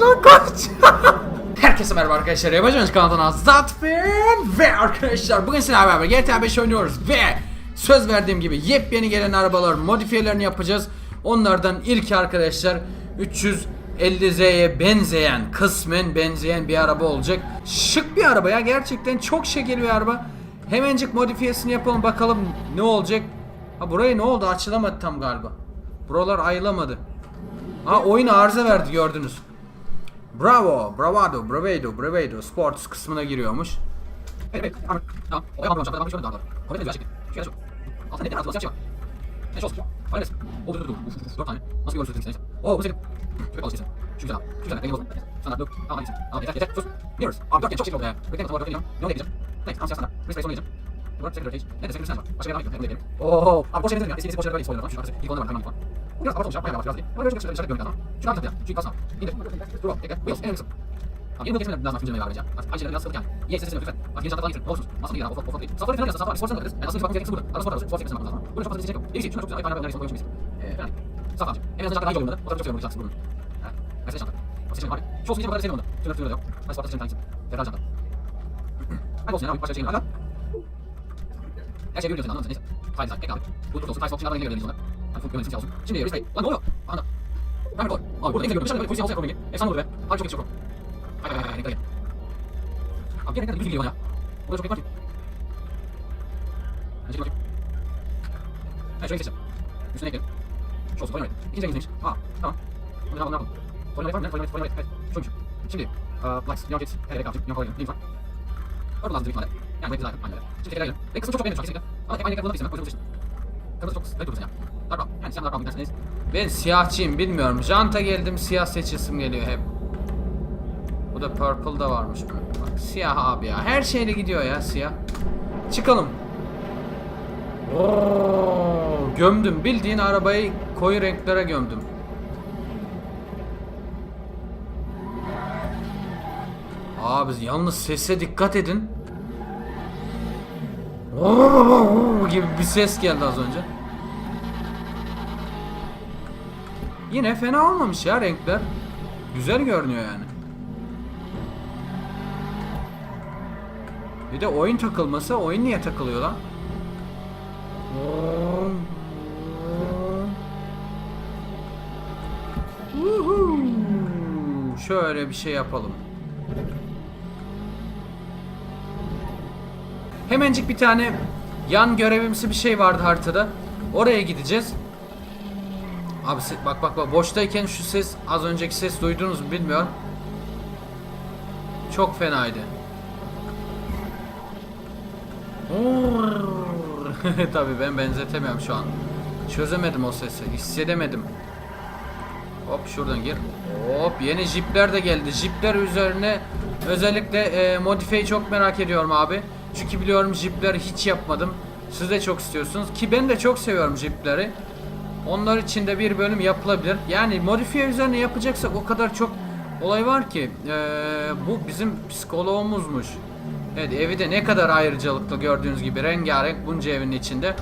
lan kaç. Herkese merhaba arkadaşlar. Yapacağınız kanalından Zatfen ve arkadaşlar bugün sizlerle beraber GTA 5 oynuyoruz ve söz verdiğim gibi yepyeni gelen arabalar modifiyelerini yapacağız. Onlardan ilk arkadaşlar 350Z'ye benzeyen, kısmen benzeyen bir araba olacak. Şık bir araba ya gerçekten çok şekil bir araba. Hemencik modifiyesini yapalım bakalım ne olacak. Ha burayı ne oldu açılamadı tam galiba. Buralar ayılamadı. Ha oyun arıza verdi gördünüz. Bravo, bravado, bravado, bravado sports kısmına giriyormuş. Evet, evet, tamam. Tamam. Olay anlamamış. Adam şöyle darlar. Kolay güzel şekil. Şu ya şu. Aslında neden atılması şey var. Ne şey olsun. Hayır. O dur dur dur. Uf, uf, uf, Dört tane. Nasıl bir görürsün neyse. Oo bu senin. Şöyle balık kesin. Şu güzel abi. Şu güzel. Rengi bozma. Sana dur. Tamam hadi gitsin. Tamam yeter yeter. Sus. Mirrors. Abi dört kere çok şekil oldu ya. Bekleyin tam olarak geliyorum. Ne oldu diyeceğim. Neyse tamam siyah sana. Respace onu diyeceğim. Dur. Second rotation. Ne de second var. Başka bir yana gidiyorum. Oo. Abi boş yere ya. Eski eski boş yere böyle spoiler var. Şu arkası. İlk ondan var. Hemen falan. Bu biraz abartı olmuş ya. Bayağı abartı biraz değil. Bana böyle çok şöyle görünüyor adam. Şunu artık ya. Şu kasma. İndir. Dur o. Bekle. Wheels. En kısım. Tamam, yeni geçmeden biraz güncelleme vereceğim. Artık Ayşe'yle biraz sıkıldık yani. İyi sesini lütfen. Artık yeni şartlar getirin. Ne olursunuz? Masını giyin abi. Ufak ufak değil. Safari falan yazsa safari. Sportsuna bakarız. Yani nasıl bir bakmak gerekirse burada. Arası var arası. Spor sekresine bakmak lazım. Burada çok fazla seçenek yok. İyi şey. Şuna çok güzel. Neredeyse koymuş biz. Eee falan. Saf amca. En azından şartlar hangi oyunlarda? O tarafı çok seviyorum bu şarkısı bunun. Mesela şartlar. O seçeneğim abi. Şu diyeceğim bu kadar onda. Tüm tüm yok. Hadi sportta seçeneğim hangisi? Ferrari şartlar. Hadi olsun ya abi. Başka seçeneğim. Hadi. Her şeyi görüyorsun anladın mı? Neyse. Haydi sen. Ekle abi. Bu olsun. Tayfok. Şimdi arabayı görelim biz onları. Hadi full görmesin olsun. Şimdi Respect. Lan ne oluyor? Anladım. Ben burada. Abi burada ne güzel görüyorum. Dışarıda böyle polisiye havası yapıyorum. Efsane oldu be. Abi çok yakışıyor. Haydi haydi haydi. Renkler gel. Abi bir renkler yüz geliyor bana ya. Burada çok renk var ki. Ben çekeyim bakayım. Evet şöyle seçeceğim. Üstüne ekledim. Şu olsun. Polymer. İkinci rengimiz neymiş? Aa tamam. Bunu ne yapalım ne yapalım? Polymer var mı? Polymer Polymer Evet. Şuymuş. Şimdi. Uh, Blacks. Kalacak. York Polymer. Neymiş var? Orada lazım ihtimalle. Yani bu renk güzel. Aynı. Şimdi tekrar gelelim. Renk kısmını çok beğendim şu. Ama tek aynı renk istemem. O yüzden seçtim. Kırmızı çok renk durursun ya. Ben siyahçıyım bilmiyorum. Janta geldim siyah seçisim geliyor hep. Bu da purple da varmış. Bak, siyah abi ya. Her şeyle gidiyor ya siyah. Çıkalım. Gömdüm. Bildiğin arabayı koyu renklere gömdüm. Abi yalnız sese dikkat edin. Gibi bir ses geldi az önce. Yine fena olmamış ya renkler. Güzel görünüyor yani. Bir de oyun takılması, oyun niye takılıyor lan? Şöyle bir şey yapalım. Hemencik bir tane yan görevimsi bir şey vardı haritada. Oraya gideceğiz. Abi bak bak bak boştayken şu ses az önceki ses duydunuz mu bilmiyorum. Çok fenaydı. Tabii ben benzetemiyorum şu an. Çözemedim o sesi. Hissedemedim. Hop şuradan gir. Hop yeni jipler de geldi. Jipler üzerine özellikle e, modifiyeyi çok merak ediyorum abi. Çünkü biliyorum jipleri hiç yapmadım. Siz de çok istiyorsunuz. Ki ben de çok seviyorum jipleri. Onlar için de bir bölüm yapılabilir. Yani modifiye üzerine yapacaksak o kadar çok olay var ki. e, bu bizim psikoloğumuzmuş. Evet evi de ne kadar ayrıcalıklı gördüğünüz gibi rengarenk bunca evin içinde.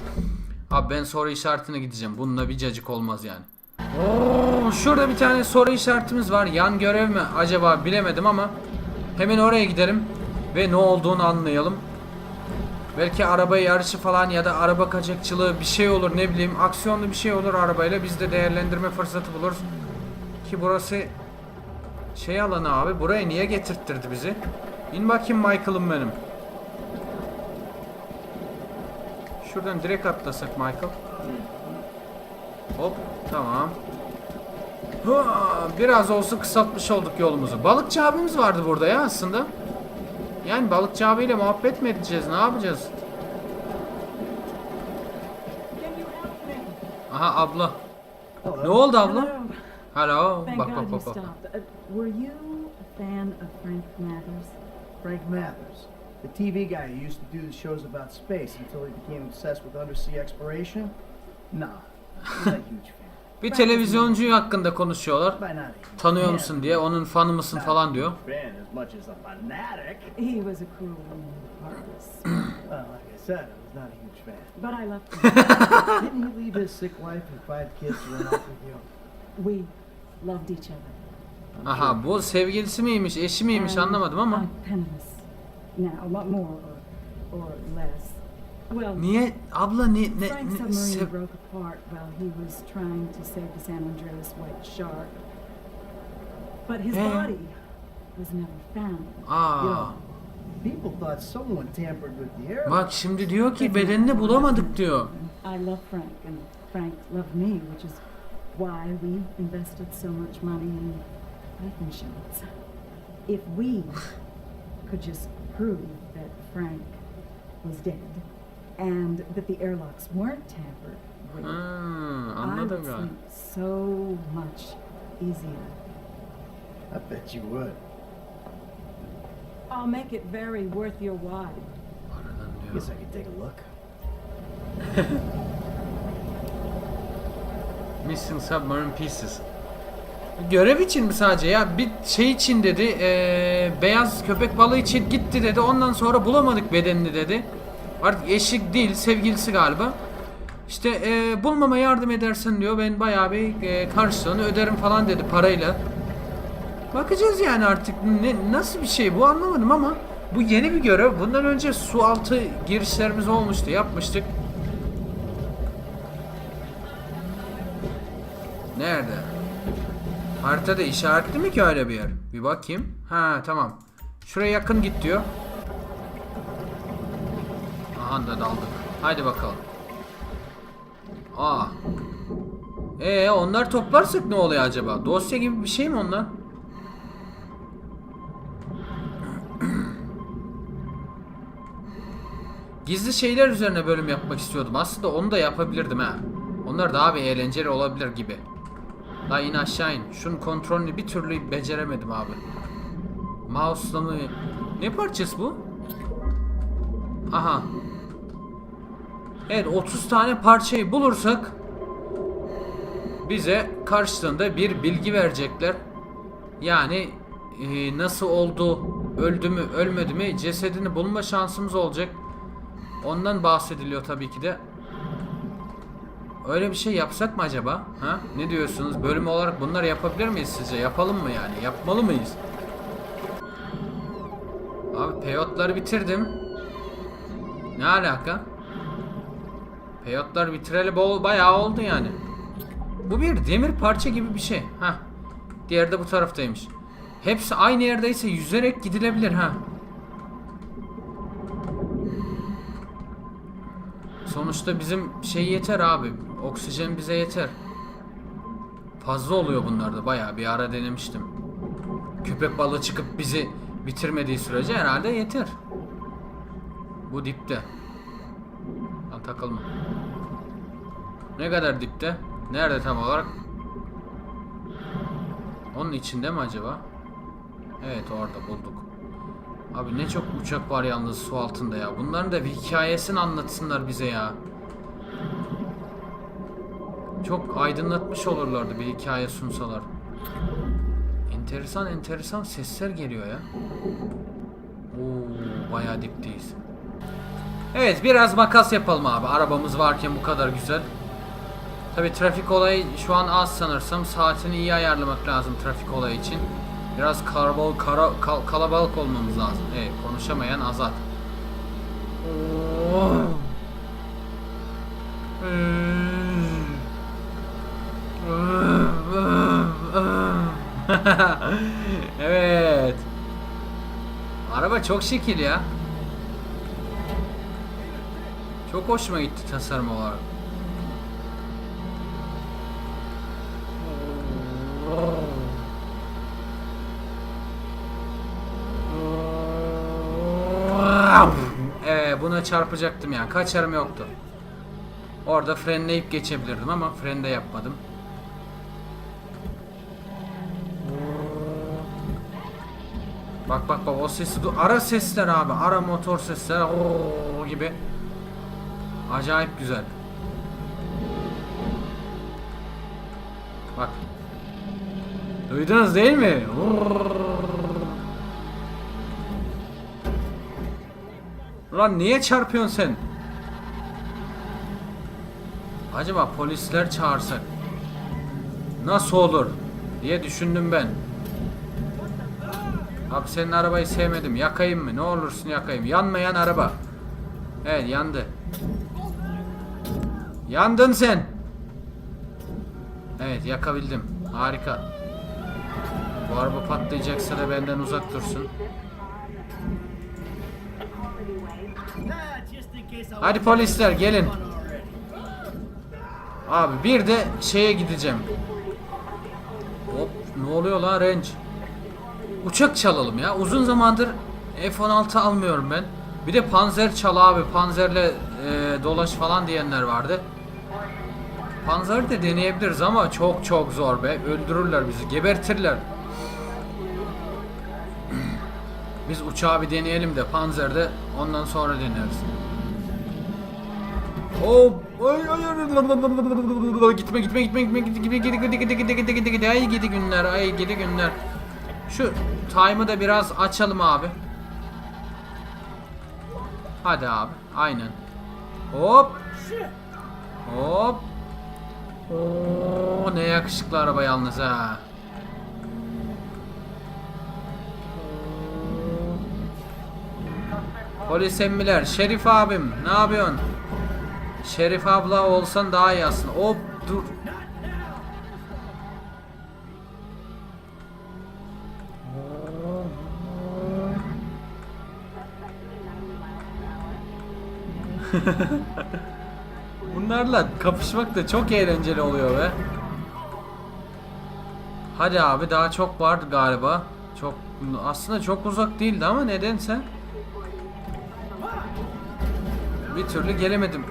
Abi ben soru işaretine gideceğim. Bununla bir cacık olmaz yani. Oo, şurada bir tane soru işaretimiz var. Yan görev mi acaba bilemedim ama hemen oraya gidelim ve ne olduğunu anlayalım. Belki araba yarışı falan ya da araba kaçakçılığı bir şey olur ne bileyim aksiyonlu bir şey olur arabayla biz de değerlendirme fırsatı buluruz. Ki burası şey alanı abi buraya niye getirttirdi bizi? İn bakayım Michael'ım benim. Şuradan direkt atlasak Michael. Hop tamam. Biraz olsun kısaltmış olduk yolumuzu. Balıkçı abimiz vardı burada ya aslında. Yani balıkçı abiyle muhabbet mi edeceğiz? Ne yapacağız? Aha abla. Ne oldu abla? Hello. Thank Bak bak bak bak. Uh, were you a fan of Frank Mathers? Frank Mathers, the TV guy who used to do the shows about space until he became obsessed with undersea exploration? Nah, he's not a huge fan. Bir televizyoncu hakkında konuşuyorlar. A Tanıyor musun diye, onun fanı mısın falan a diyor. huge Fan as much as a fanatic. He was a cruel and heartless. Well, like I said, I was not a huge fan. but I loved him. Didn't he leave his sick wife and five kids to run off with you? we loved each other. I'm Aha bu sevgilisi miymiş, eşi miymiş anlamadım ama. I'm penniless now, what more or, or less. Well, Niye abla ne ne, Frank's ne submarine sev- broke apart while he was trying to save the San Andreas White Shark. But his Eh. body was never found. Aa. You people thought someone tampered with the air. Bak şimdi diyor ki bedenini bulamadık diyor. I love Frank, and Frank loved me, which is why we invested so much money in life insurance. If we could just prove that Frank was dead and that the airlocks weren't tampered with, Hmm, I anladım would galiba. sleep so much easier. I bet you would. I'll make it very worth your while. Diyor. Guess I could take a look. Missing Submarine Pieces. Görev için mi sadece ya? Bir şey için dedi. eee, beyaz köpek balığı için gitti dedi. Ondan sonra bulamadık bedenini dedi. Artık eşik değil, sevgilisi galiba. İşte eee, bulmama yardım edersen diyor. Ben bayağı bir eee, karşılığını öderim falan dedi parayla. Bakacağız yani artık ne, nasıl bir şey bu anlamadım ama bu yeni bir görev. Bundan önce su altı girişlerimiz olmuştu, yapmıştık. Nerede? Haritada işaretli mi ki öyle bir yer? Bir bakayım. Ha tamam. Şuraya yakın git diyor. Aha da daldık. Haydi bakalım. Aa. Ee onlar toplarsak ne oluyor acaba? Dosya gibi bir şey mi onlar? Gizli şeyler üzerine bölüm yapmak istiyordum. Aslında onu da yapabilirdim ha. Onlar daha bir eğlenceli olabilir gibi. La in aşağı in. Şunun kontrolünü bir türlü beceremedim abi. Mouse'la mı? Ne parçası bu? Aha. Evet 30 tane parçayı bulursak bize karşılığında bir bilgi verecekler. Yani e, nasıl oldu, öldü mü, ölmedi mi, cesedini bulma şansımız olacak. Ondan bahsediliyor tabii ki de. Öyle bir şey yapsak mı acaba? Ha? Ne diyorsunuz? Bölüm olarak bunları yapabilir miyiz sizce? Yapalım mı yani? Yapmalı mıyız? Abi peyotları bitirdim. Ne alaka? Peyotlar bitireli bol bayağı oldu yani. Bu bir demir parça gibi bir şey. Ha. Diğeri de bu taraftaymış. Hepsi aynı yerdeyse yüzerek gidilebilir ha. Sonuçta bizim şey yeter abi. Oksijen bize yeter. Fazla oluyor bunlarda bayağı bir ara denemiştim. Köpek balığı çıkıp bizi bitirmediği sürece herhalde yeter. Bu dipte. Takılma. Ne kadar dipte? Nerede tam olarak? Onun içinde mi acaba? Evet orada bulduk. Abi ne çok uçak var yalnız su altında ya. Bunların da bir hikayesini anlatsınlar bize ya. Çok aydınlatmış olurlardı bir hikaye sunsalar. Enteresan enteresan sesler geliyor ya. Oo bayağı dipteyiz. Evet biraz makas yapalım abi. Arabamız varken bu kadar güzel. Tabi trafik olayı şu an az sanırsam. Saatini iyi ayarlamak lazım trafik olayı için. Biraz karabalık, kara, kal- kalabalık olmamız lazım. Evet konuşamayan Azat. Evet. Araba çok şekil ya. Çok hoşuma gitti tasarım olarak. Evet buna çarpacaktım yani kaçarım yoktu. Orada frenleyip geçebilirdim ama fren de yapmadım. Bak bak bak o sesi du ara sesler abi ara motor sesler o gibi. Acayip güzel. Bak. Duydunuz değil mi? Ulan niye çarpıyorsun sen? Acaba polisler çağırsak nasıl olur diye düşündüm ben. Abi senin arabayı sevmedim. Yakayım mı? Ne olursun yakayım. Yanmayan araba. Evet yandı. Yandın sen. Evet yakabildim. Harika. Bu araba patlayacaksa da benden uzak dursun. Hadi polisler gelin. Abi bir de şeye gideceğim. Hop ne oluyor lan range? Uçak çalalım ya. Uzun zamandır F-16 almıyorum ben. Bir de panzer çal abi. Panzerle e, dolaş falan diyenler vardı. Panzer de deneyebiliriz ama çok çok zor be. Öldürürler bizi. Gebertirler. Biz uçağı bir deneyelim de Panzer'de ondan sonra deneriz. Hop. Ay ay ay. Gitme gitme gitme gitme gitme gitme gitme gitme gitme gitme gitme gitme ay gidi günler ay gidi günler. Şu time'ı da biraz açalım abi. Hadi abi aynen. Hop. Hop. Oo, ne yakışıklı araba yalnız ha. Polis emmiler, Şerif abim, ne yapıyorsun? Şerif abla olsan daha iyi aslında. Hop dur. Bunlarla kapışmak da çok eğlenceli oluyor be. Hadi abi daha çok vardı galiba. Çok aslında çok uzak değildi ama nedense bir türlü gelemedim.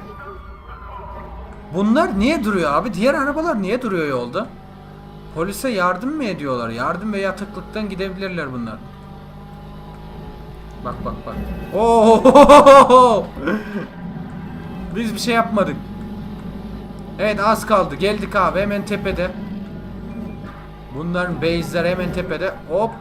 Bunlar niye duruyor abi? Diğer arabalar niye duruyor yolda? Polise yardım mı ediyorlar? Yardım ve yatıklıktan gidebilirler bunlar. Bak bak bak. Oo! Biz bir şey yapmadık. Evet az kaldı. Geldik abi hemen tepede. Bunların base'ler hemen tepede. Hop.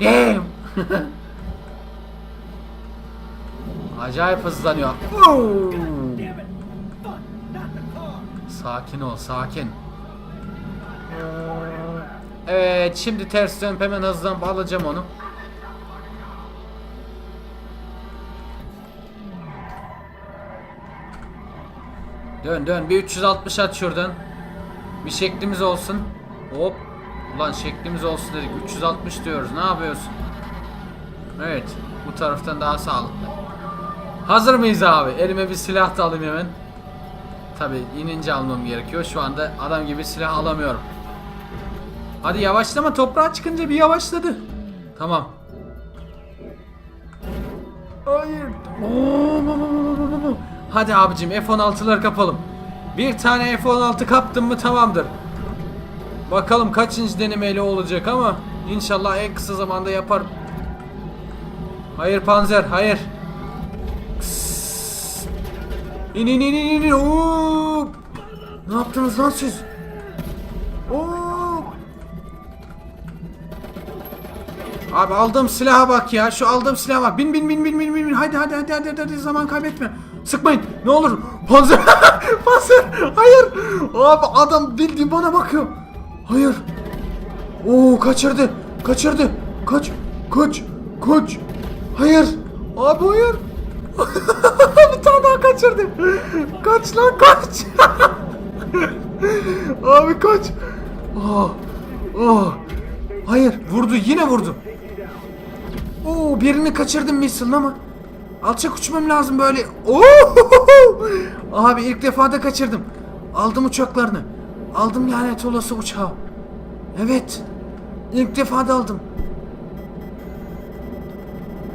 Damn. Acayip hızlanıyor. Sakin ol, sakin. Evet, şimdi ters dönüp hemen hızdan alacağım onu. Dön dön bir 360 at şuradan. Bir şeklimiz olsun. Hop. Ulan şeklimiz olsun dedik. 360 diyoruz. Ne yapıyorsun? Evet. Bu taraftan daha sağlıklı. Hazır mıyız abi? Elime bir silah da alayım hemen. Tabi inince almam gerekiyor. Şu anda adam gibi silah alamıyorum. Hadi yavaşlama toprağa çıkınca bir yavaşladı. Tamam. Hayır. Oo, Hadi abicim F-16'ları kapalım. Bir tane F-16 kaptım mı tamamdır. Bakalım kaçıncı denemeyle olacak ama inşallah en kısa zamanda yaparım. Hayır Panzer, hayır. İn in in in in. Oo! Ne yaptınız lan siz? Oo! Abi aldığım silaha bak ya. Şu aldığım silaha bak. Bin bin bin bin bin bin. bin. Hadi hadi hadi hadi, hadi. zaman kaybetme. Sıkmayın. Ne olur. Panzer. Panzer. Hayır. Abi adam bildiğin bana bakıyor. Hayır. Oo kaçırdı. Kaçırdı. Kaç. Kaç. Kaç. Hayır. Abi hayır. bir tane daha kaçırdı. Kaç lan kaç. Abi kaç. Oh. Oh. Hayır vurdu yine vurdu. Oo birini kaçırdım missile ama. Alçak uçmam lazım böyle. Oo! Abi ilk defa da kaçırdım. Aldım uçaklarını. Aldım lanet olası uçağı. Evet. İlk defa da aldım.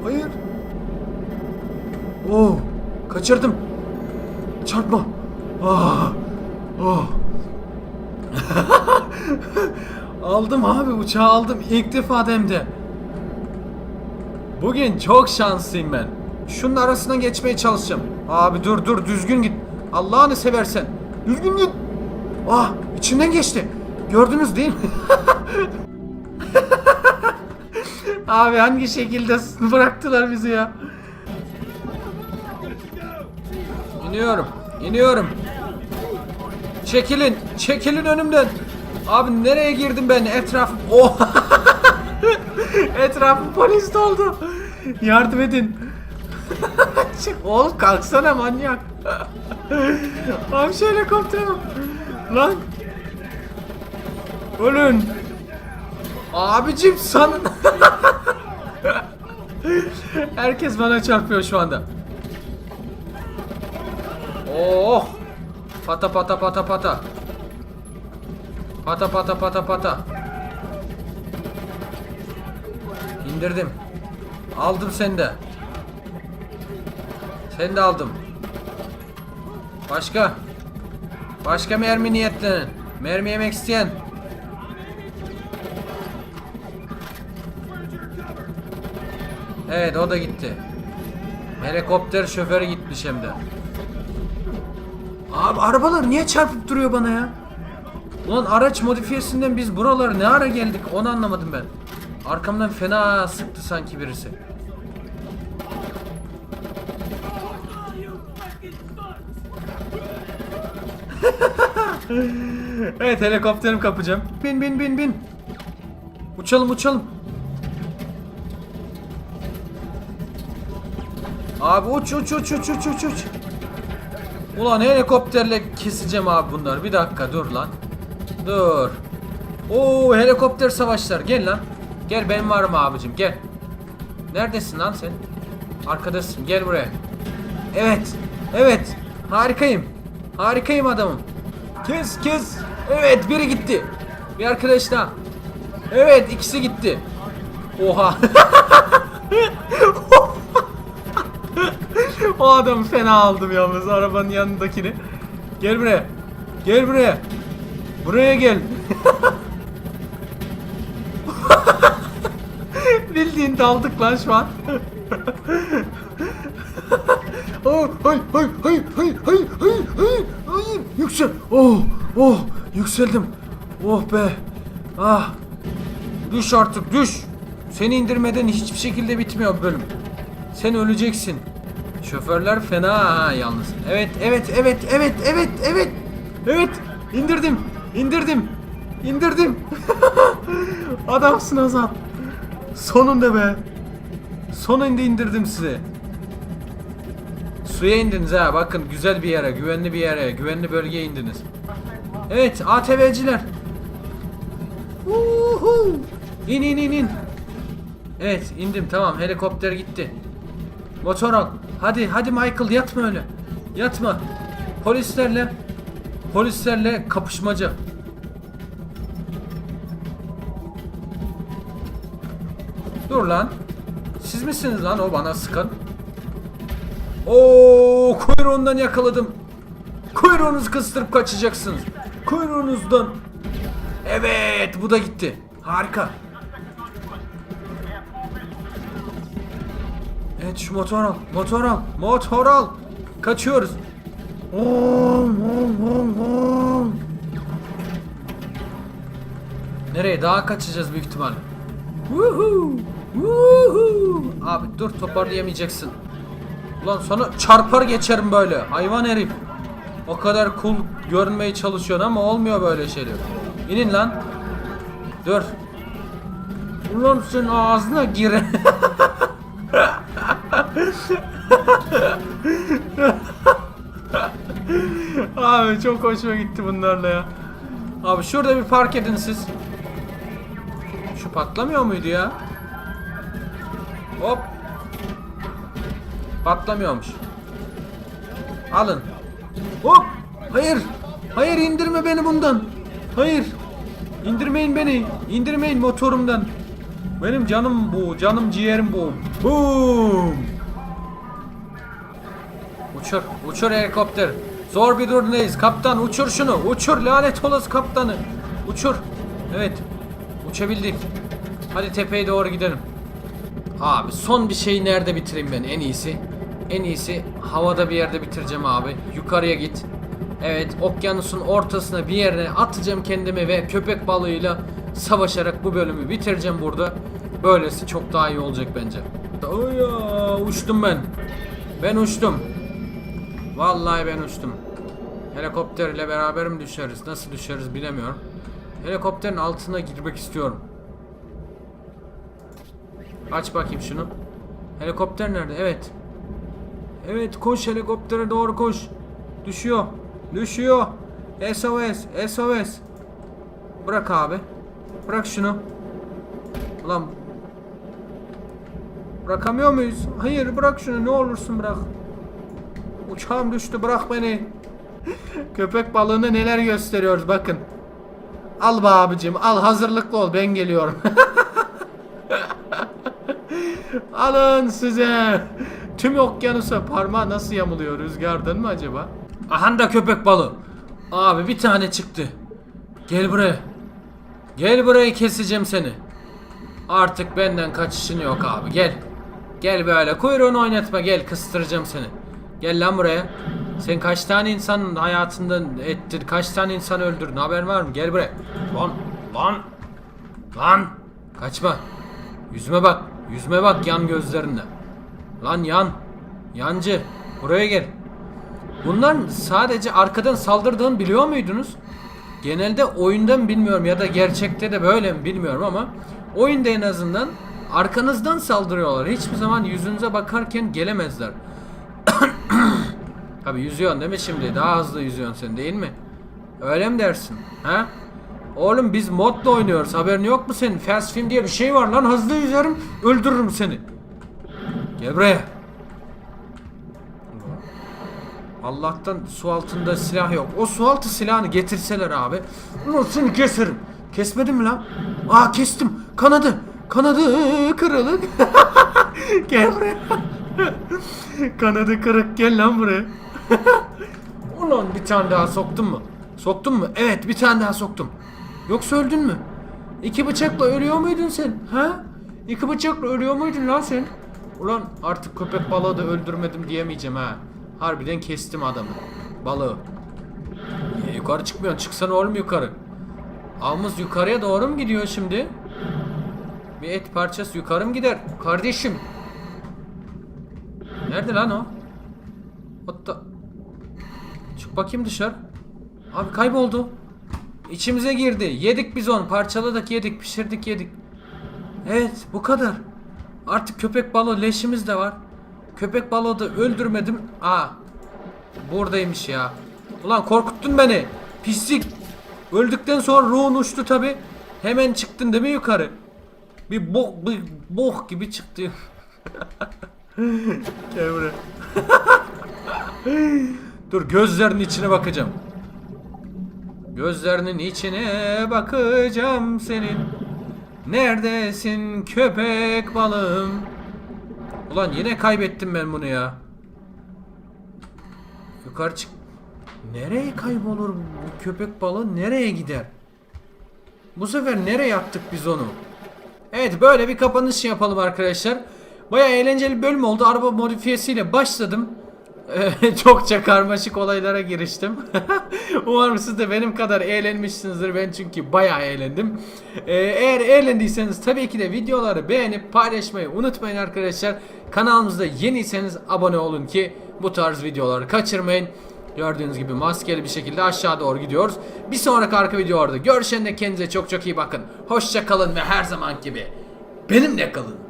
Hayır. Oo, kaçırdım. Çarpma. Ah. Oh. aldım abi uçağı aldım ilk defa hem. Bugün çok şanslıyım ben. Şunun arasına geçmeye çalışacağım. Abi dur dur düzgün git. Allah'ını seversen. Düzgün git. Ah içinden geçti. Gördünüz değil mi? Abi hangi şekilde bıraktılar bizi ya? İniyorum. iniyorum. Çekilin. Çekilin önümden. Abi nereye girdim ben? Etrafım... Oh! Etrafım polis doldu. Yardım edin. Çık oğlum kalksana manyak. Abi şu helikoptere. Lan. Ölün. Abicim san... Herkes bana çarpıyor şu anda. Oh! Pata pata pata pata. Pata pata pata pata. İndirdim. Aldım seni de. Seni de aldım. Başka? Başka mermi niyetlenin. Mermi yemek isteyen. Evet o da gitti. Helikopter şoförü gitmiş hem de. Abi arabalar niye çarpıp duruyor bana ya? Ulan araç modifiyesinden biz buralara ne ara geldik onu anlamadım ben. Arkamdan fena sıktı sanki birisi. Evet helikopterim kapacağım. Bin bin bin bin. Uçalım uçalım. Abi uç uç uç uç uç uç uç. Ulan helikopterle keseceğim abi bunları. Bir dakika dur lan. Dur. Oo helikopter savaşlar. Gel lan. Gel ben varım abicim gel. Neredesin lan sen? Arkadasın gel buraya. Evet. Evet. Harikayım. Harikayım adamım. Kes kes. Evet biri gitti. Bir arkadaş daha. Evet ikisi gitti. Oha. o adamı fena aldım yalnız arabanın yanındakini. Gel buraya. Gel buraya. Buraya gel. Bildiğin daldık lan şu an. oh, hay hay hay hay hay hay hay yüksel. Oh oh yükseldim. Oh be. Ah. Düş artık düş. Seni indirmeden hiçbir şekilde bitmiyor bölüm. Sen öleceksin. Şoförler fena ha yalnız. Evet evet evet evet evet evet. Evet indirdim. indirdim. İndirdim. Adamsın Azat. Sonunda be. Sonunda indirdim sizi. Suya indiniz ha bakın güzel bir yere, güvenli bir yere, güvenli bölgeye indiniz. Evet ATV'ciler. Uhu. İn in in in. Evet indim tamam helikopter gitti. Motor al. Hadi hadi Michael yatma öyle. Yatma. Polislerle polislerle kapışmaca. Dur lan. Siz misiniz lan o bana sıkan? Oo kuyruğundan yakaladım. Kuyruğunuzu kıstırıp kaçacaksınız. Kuyruğunuzdan. Evet bu da gitti. Harika. Evet şu motor al. Motor al. Motor al. Kaçıyoruz. Nereye? Daha kaçacağız büyük ihtimalle. Woohoo! Woohoo! Abi dur toparlayamayacaksın. Ulan sana çarpar geçerim böyle. Hayvan herif. O kadar cool görünmeye çalışıyorsun ama olmuyor böyle şeyler. İnin lan. Dur. Ulan sen ağzına gir. Abi çok hoşuma gitti bunlarla ya. Abi şurada bir park edin siz. Şu patlamıyor muydu ya? Hop. Patlamıyormuş. Alın. Hop. Hayır. Hayır indirme beni bundan. Hayır. İndirmeyin beni. İndirmeyin motorumdan. Benim canım bu. Canım ciğerim bu. Boom. Uçur. Uçur helikopter. Zor bir durumdayız. Kaptan uçur şunu. Uçur lanet olası kaptanı. Uçur. Evet. Uçabildik. Hadi tepeye doğru gidelim. Abi son bir şeyi nerede bitireyim ben en iyisi? En iyisi havada bir yerde bitireceğim abi. Yukarıya git. Evet okyanusun ortasına bir yerine atacağım kendimi ve köpek balığıyla savaşarak bu bölümü bitireceğim burada. Böylesi çok daha iyi olacak bence. Oya, uçtum ben. Ben uçtum. Vallahi ben uçtum. Helikopterle beraber mi düşeriz? Nasıl düşeriz bilemiyorum. Helikopterin altına girmek istiyorum. Aç bakayım şunu. Helikopter nerede? Evet. Evet koş helikoptere doğru koş. Düşüyor. Düşüyor. SOS. SOS. Bırak abi. Bırak şunu. Ulan. Bırakamıyor muyuz? Hayır bırak şunu ne olursun bırak. Uçağım düştü bırak beni. Köpek balığını neler gösteriyoruz bakın. Al be abicim al hazırlıklı ol ben geliyorum. Alın size. Tüm okyanusa parmağı nasıl yamuluyor rüzgardan mı acaba? Aha da köpek balığı. Abi bir tane çıktı. Gel buraya. Gel buraya keseceğim seni. Artık benden kaçışın yok abi gel. Gel böyle kuyruğunu oynatma gel kıstıracağım seni. Gel lan buraya. Sen kaç tane insanın hayatından ettin, kaç tane insan öldürdün haber var mı? Gel buraya. Lan, lan, lan. Kaçma. Yüzüme bak, yüzüme bak yan gözlerinde. Lan yan, yancı. Buraya gel. Bunlar sadece arkadan saldırdığını biliyor muydunuz? Genelde oyundan bilmiyorum ya da gerçekte de böyle mi bilmiyorum ama oyunda en azından arkanızdan saldırıyorlar. Hiçbir zaman yüzünüze bakarken gelemezler. Tabi yüzüyorsun değil mi şimdi? Daha hızlı yüzüyorsun sen değil mi? Öyle mi dersin? Ha? Oğlum biz modla oynuyoruz. Haberin yok mu senin? Fast film diye bir şey var lan. Hızlı yüzerim. Öldürürüm seni. Gel buraya. Allah'tan su altında silah yok. O su altı silahını getirseler abi. Nasıl keserim? Kesmedim mi lan? Aa kestim. Kanadı. Kanadı kırılık. gel buraya. Kanadı kırık gel lan buraya. Ulan bir tane daha soktun mu? Soktun mu? Evet bir tane daha soktum. Yoksa öldün mü? İki bıçakla ölüyor muydun sen? Ha? İki bıçakla ölüyor muydun lan sen? Ulan artık köpek balığı da öldürmedim diyemeyeceğim ha. Harbiden kestim adamı. Balığı. Niye yukarı çıkmıyorsun? Çıksana oğlum yukarı. Avımız yukarıya doğru mu gidiyor şimdi? Bir et parçası yukarı mı gider? Kardeşim. Nerede lan o? Hatta... Çık bakayım dışarı. Abi kayboldu. İçimize girdi. Yedik biz onu. Parçaladık yedik. Pişirdik yedik. Evet bu kadar. Artık köpek balığı leşimiz de var. Köpek balığı da öldürmedim. Aa. Buradaymış ya. Ulan korkuttun beni. Pislik. Öldükten sonra ruhun uçtu tabi. Hemen çıktın değil mi yukarı? Bir bok bir bok gibi çıktı. Gel buraya. Dur gözlerinin içine bakacağım. Gözlerinin içine bakacağım senin. Neredesin köpek balığım? Ulan yine kaybettim ben bunu ya. Yukarı çık. Nereye kaybolur bu köpek balığı? Nereye gider? Bu sefer nereye attık biz onu? Evet böyle bir kapanış yapalım arkadaşlar. Baya eğlenceli bölüm oldu. Araba modifiyesiyle başladım. Çokça karmaşık olaylara giriştim. Umarım siz de benim kadar eğlenmişsinizdir. Ben çünkü bayağı eğlendim. Ee, eğer eğlendiyseniz tabii ki de videoları beğenip paylaşmayı unutmayın arkadaşlar. Kanalımızda yeniyseniz abone olun ki bu tarz videoları kaçırmayın. Gördüğünüz gibi maskeli bir şekilde aşağı doğru gidiyoruz. Bir sonraki arka videolarda görüşene kendinize çok çok iyi bakın. Hoşça kalın ve her zaman gibi benimle kalın.